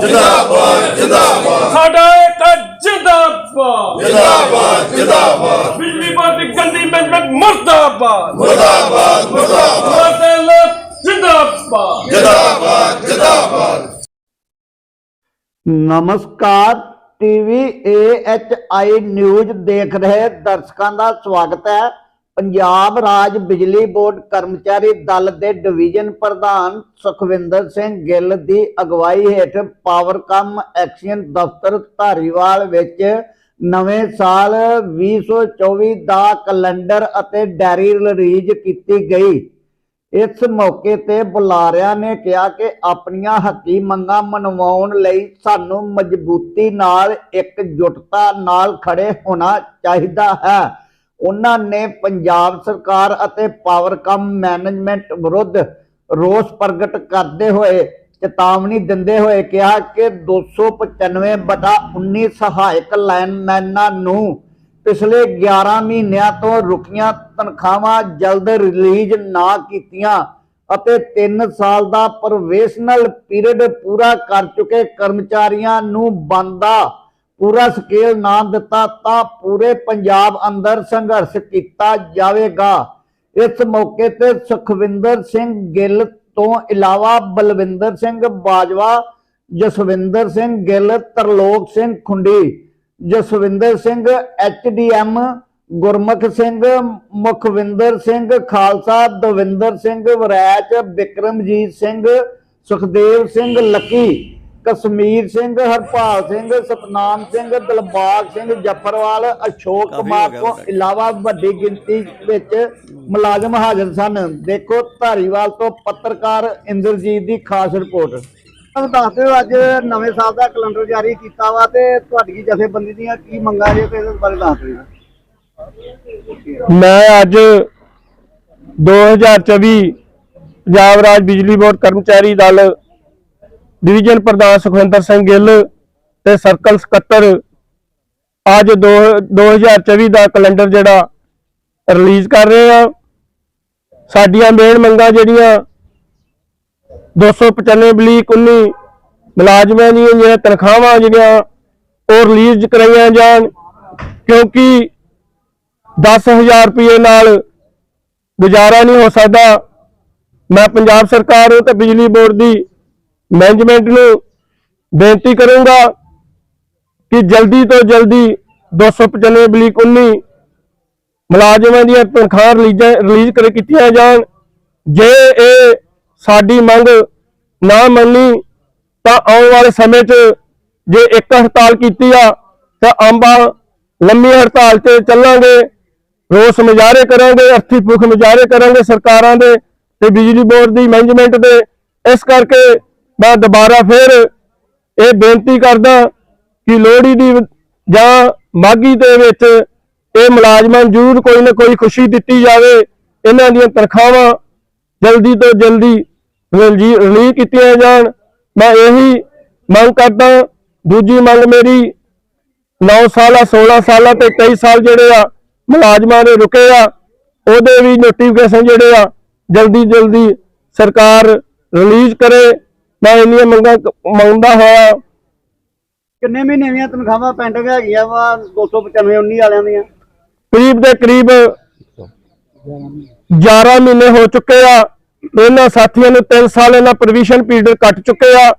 ਜਿੰਦਾਬਾਦ। ਜਿੰਦਾਬਾਦ ਸਾਡਾ ਇੱਕ ਜਿੰਦਾਬਾਦ। ਜਿੰਦਾਬਾਦ ਜਿੰਦਾਬਾਦ। ਬਿਜਲੀ ਬੋਰਡ ਦੀ ਗੰਦੀ ਮੈਨੇਜਮੈਂਟ ਮਰਦਾਬਾਦ। ਮੁਰਦਾਬਾਦ ਮੁਰਦਾਬਾਦ। ਮਰਦੇ ਲੋਕ ਜਿੰਦਾਬਾਦ। ਜਿੰਦਾਬਾਦ ਜਿੰਦਾਬਾਦ। ਨਮਸਕਾਰ। ਟੀਵੀ ਏਐਚਆਈ ਨਿਊਜ਼ ਦੇਖ ਰਹੇ ਦਰਸ਼ਕਾਂ ਦਾ ਸਵਾਗਤ ਹੈ। ਪੰਜਾਬ ਰਾਜ ਬਿਜਲੀ ਬੋਰਡ ਕਰਮਚਾਰੀ ਦਲ ਦੇ ਡਿਵੀਜ਼ਨ ਪ੍ਰਧਾਨ ਸੁਖਵਿੰਦਰ ਸਿੰਘ ਗਿੱਲ ਦੀ ਅਗਵਾਈ ਹੇਠ ਪਾਵਰਕਮ ਐਕਸ਼ਨ ਦਫ਼ਤਰ ਧਾਰੀਵਾਲ ਵਿੱਚ ਨਵੇਂ ਸਾਲ 2024 ਦਾ ਕੈਲੰਡਰ ਅਤੇ ਡੈਰੀ ਰਿਲੀਜ਼ ਕੀਤੀ ਗਈ। ਇਸ ਮੌਕੇ ਤੇ ਬੁਲਾਰਿਆਂ ਨੇ ਕਿਹਾ ਕਿ ਆਪਣੀਆਂ ਹੱਕੀ ਮੰਗਾਂ ਮਨਵਾਉਣ ਲਈ ਸਾਨੂੰ ਮਜ਼ਬੂਤੀ ਨਾਲ ਇੱਕ ਇਕਜੁੱਟਤਾ ਨਾਲ ਖੜੇ ਹੋਣਾ ਚਾਹੀਦਾ ਹੈ। ਉਹਨਾਂ ਨੇ ਪੰਜਾਬ ਸਰਕਾਰ ਅਤੇ ਪਾਵਰਕਮ ਮੈਨੇਜਮੈਂਟ ਵਿਰੁੱਧ ਰੋਸ ਪ੍ਰਗਟ ਕਰਦੇ ਹੋਏ ਚੇਤਾਵਨੀ ਦਿੰਦੇ ਹੋਏ ਕਿਹਾ ਕਿ 295/19 ਸਹਾਇਕ ਲਾਈਨਮੈਨਾਂ ਨੂੰ ਪਿਛਲੇ 11 ਮਹੀਨਿਆਂ ਤੋਂ ਰੁਕੀਆਂ ਤਨਖਾਹਾਂ ਜਲਦ ਰਿਲੀਜ਼ ਨਾ ਕੀਤੀਆਂ ਅਤੇ 3 ਸਾਲ ਦਾ ਪ੍ਰੋਵੇਸ਼ਨਲ ਪੀਰੀਅਡ ਪੂਰਾ ਕਰ ਚੁੱਕੇ ਕਰਮਚਾਰੀਆਂ ਨੂੰ ਬੰਦਾ ਪੂਰਾ ਸਕੇਲ ਨਾ ਦਿੱਤਾ ਤਾਂ ਪੂਰੇ ਪੰਜਾਬ ਅੰਦਰ ਸੰਘਰਸ਼ ਕੀਤਾ ਜਾਵੇਗਾ। ਇਸ ਮੌਕੇ ਤੇ ਸੁਖਵਿੰਦਰ ਸਿੰਘ ਗਿੱਲ ਤੋਂ ਇਲਾਵਾ ਬਲਵਿੰਦਰ ਸਿੰਘ ਬਾਜਵਾ, ਜਸਵਿੰਦਰ ਸਿੰਘ ਗਿੱਲ, ਤਰਲੋਕ ਸਿੰਘ ਖੁੰਡੀ, ਜਸਵਿੰਦਰ ਸਿੰਘ ਐਚਡੀਐਮ ਗੁਰਮੁਖ ਸਿੰਘ, ਮੁਖਵਿੰਦਰ ਸਿੰਘ ਖਾਲਸਾ, ਦਵਿੰਦਰ ਸਿੰਘ ਵਰੈਚ ਵਿਕਰਮਜੀਤ ਸਿੰਘ, ਸੁਖਦੇਵ ਸਿੰਘ ਲੱਕੀ ਕਸ਼ਮੀਰ ਸਿੰਘ ਹਰਪਾਲ ਸਿੰਘ ਸਤਨਾਮ ਸਿੰਘ ਦਿਲਬਾਗ ਸਿੰਘ ਜਫਰਵਾਲ ਅਸ਼ੋਕ ਕੁਮਾਰ ਤੋਂ ਇਲਾਵਾ ਵੱਡੀ ਗਿਣਤੀ ਵਿੱਚ ਮੁਲਾਜ਼ਮ ਹਾਜ਼ਰ ਸਨ। ਦੇਖੋ ਧਾਰੀਵਾਲ ਤੋਂ ਪੱਤਰਕਾਰ ਇੰਦਰਜੀਤ ਦੀ ਖਾਸ ਰਿਪੋਰਟ। ਤੁਹਾਨੂੰ ਦੱਸ ਦਿਓ ਅੱਜ ਨਵੇਂ ਸਾਲ ਦਾ ਕੈਲੰਡਰ ਜਾਰੀ ਕੀਤਾ ਵਾ ਤੇ ਤੁਹਾਡੀ ਜਥੇਬੰਦੀ ਦੀਆਂ ਕੀ ਮੰਗਾਂ ਜੇ ਤੇ ਇਸ ਬਾਰੇ ਦੱਸ ਦਿਓ। ਮੈਂ ਅੱਜ 2024 ਪੰਜਾਬ ਰਾਜ ਬਿਜਲੀ ਬੋਰਡ ਕਰਮਚਾਰੀ ਦਲ ਡਿਵੀਜ਼ਨ ਪ੍ਰਧਾਨ ਸੁਖਵਿੰਦਰ ਸਿੰਘ ਗਿੱਲ ਤੇ ਸਰਕਲ ਸਕੱਤਰ ਅੱਜ ਦੋ- 2024 ਦਾ ਕੈਲੰਡਰ ਜਿਹੜਾ ਰਿਲੀਜ਼ ਕਰ ਰਹੇ ਆ। ਸਾਡੀਆਂ ਮੇਨ ਮੰਗਾਂ ਜਿਹੜੀਆਂ 295 ਬਲੀਕ 19 ਮੁਲਾਜ਼ਮਾਂ ਦੀਆਂ ਜਿਹੜੀਆਂ ਤਨਖਾਹਾਂ ਜਿਹੜੀਆਂ ਉਹ ਰਿਲੀਜ਼ ਕਰਾਈਆਂ ਜਾਣ, ਕਿਉਂਕਿ 10000 ਰੁਪਏ ਨਾਲ ਗੁਜ਼ਾਰਾ ਨਹੀਂ ਹੋ ਸਕਦਾ। ਮੈਂ ਪੰਜਾਬ ਸਰਕਾਰ ਤੇ ਬਿਜਲੀ ਬੋਰਡ ਦੀ ਮੈਨੇਜਮੈਂਟ ਨੂੰ ਬੇਨਤੀ ਕਰੂੰਗਾ ਕਿ ਜਲਦੀ ਤੋਂ ਜਲਦੀ 295 ਬਲੀਕ 19 ਮੁਲਾਜ਼ਮਾਂ ਦੀਆਂ ਤਨਖਾਹਾਂ ਰਿਲੀਜ਼ਾਂ, ਰਿਲੀਜ਼ ਕਰ ਕੀਤੀਆਂ ਜਾਣ। ਜੇ ਇਹ ਸਾਡੀ ਮੰਗ ਨਾ ਮੰਨੀ, ਤਾਂ ਆਉਣ ਵਾਲੇ ਸਮੇਂ 'ਚ ਜੇ ਇੱਕ ਹੜਤਾਲ ਕੀਤੀ ਆ, ਤਾਂ ਅੰਬਾ ਲੰਮੀ ਹੜਤਾਲ ਤੇ ਚੱਲਾਂਗੇ, ਰੋਸ ਮੁਜ਼ਾਹਰੇ ਕਰਾਂਗੇ, ਅਰਥੀ ਭੁੱਖ ਮੁਜ਼ਾਹਰੇ ਕਰਾਂਗੇ ਸਰਕਾਰਾਂ ਦੇ ਤੇ ਬਿਜਲੀ ਬੋਰਡ ਦੀ ਮੈਨੇਜਮੈਂਟ ਦੇ। ਇਸ ਕਰਕੇ ਮੈਂ ਦੁਬਾਰਾ ਫਿਰ ਇਹ ਬੇਨਤੀ ਕਰਦਾ ਕਿ ਲੋਹੜੀ ਦੀ ਜਾਂ ਮਾਗੀ ਦੇ ਵਿੱਚ ਇਹ ਮੁਲਾਜ਼ਮਾਂ ਨੂੰ ਜ਼ਰੂਰ ਕੋਈ ਨਾ ਕੋਈ ਖੁਸ਼ੀ ਦਿੱਤੀ ਜਾਵੇ। ਇਹਨਾਂ ਦੀਆਂ ਤਨਖਾਹਾਂ ਜਲਦੀ ਤੋਂ ਜਲਦੀ ਰਿਲੀ- ਰਿਲੀਜ਼ ਕੀਤੀਆਂ ਜਾਣ। ਮੈਂ ਇਹੀ ਮੰਗ ਕਰਦਾ, ਦੂਜੀ ਮੰਗ ਮੇਰੀ 9 ਸਾਲਾਂ 16 ਸਾਲਾਂ ਤੇ 23 ਸਾਲ ਜਿਹੜੇ ਆ ਮੁਲਾਜ਼ਮਾਂ ਦੇ ਰੁਕੇ ਆ, ਉਹਦੇ ਵੀ ਨੋਟੀਫਿਕੇਸ਼ਨ ਜਿਹੜੇ ਆ ਜਲਦੀ ਜਲਦੀ ਸਰਕਾਰ ਰਿਲੀਜ਼ ਕਰੇ। ਮੈਂ ਇੰਨੀਆਂ ਮੰਗਾਂ ਕ- ਮੰਗਦਾ ਹੋਇਆ ਕਿੰਨੇ ਮਹੀਨੇ ਦੀਆਂ ਤਨਖਾਹਾਂ ਪੈਂਡਿੰਗ ਹੈਗੀਆਂ ਵਾ? 295 19 ਵਾਲਿਆਂ ਦੀਆਂ। ਕਰੀਬ ਦੇ ਕਰੀਬ 11 ਮਹੀਨੇ ਹੋ ਚੁੱਕੇ ਆ। ਇਹਨਾਂ ਸਾਥੀਆਂ ਨੂੰ 3 ਸਾਲ ਇਹਨਾਂ ਪ੍ਰੋਵੀਜ਼ਨ ਪੀਰੀਅਡ ਕੱਟ ਚੁੱਕੇ ਆ।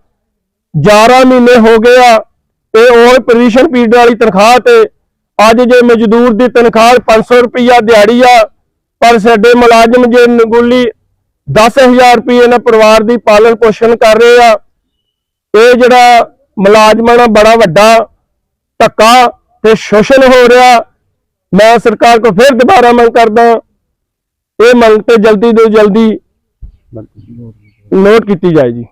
11 ਮਹੀਨੇ ਹੋ ਗਏ ਆ। ਇਹ ਉਹ ਪ੍ਰੋਵੀਜ਼ਨ ਪੀਰੀਅਡ ਵਾਲੀ ਤਨਖਾਹ ਤੇ ਅੱਜ ਜੇ ਮਜ਼ਦੂਰ ਦੀ ਤਨਖਾਹ 500 ਰੁਪਈਆ ਦਿਹਾੜੀ ਆ ਪਰ ਸਾਡੇ ਮੁਲਾਜ਼ਮ ਜੇ ਨਗੁਲੀ 10000 ਰੁਪਏ ਇਹਨਾਂ ਪਰਿਵਾਰ ਦੀ ਪਾਲਣ ਪੋਸ਼ਣ ਕਰ ਰਹੇ ਆ। ਇਹ ਜਿਹੜਾ ਮੁਲਾਜ਼ਮਾਂ ਨਾਲ ਬੜਾ ਵੱਡਾ ਧੱਕਾ ਤੇ ਸ਼ੋਸ਼ਣ ਹੋ ਰਿਹਾ। ਮੈਂ ਸਰਕਾਰ ਕੋ ਫਿਰ ਦੁਬਾਰਾ ਮੰਗ ਕਰਦਾ ਇਹ ਮੰਗ ਤੇ ਜਲਦੀ ਤੋਂ ਜਲਦੀ ਨੋਟ ਕੀਤੀ ਜਾਏ ਜੀ।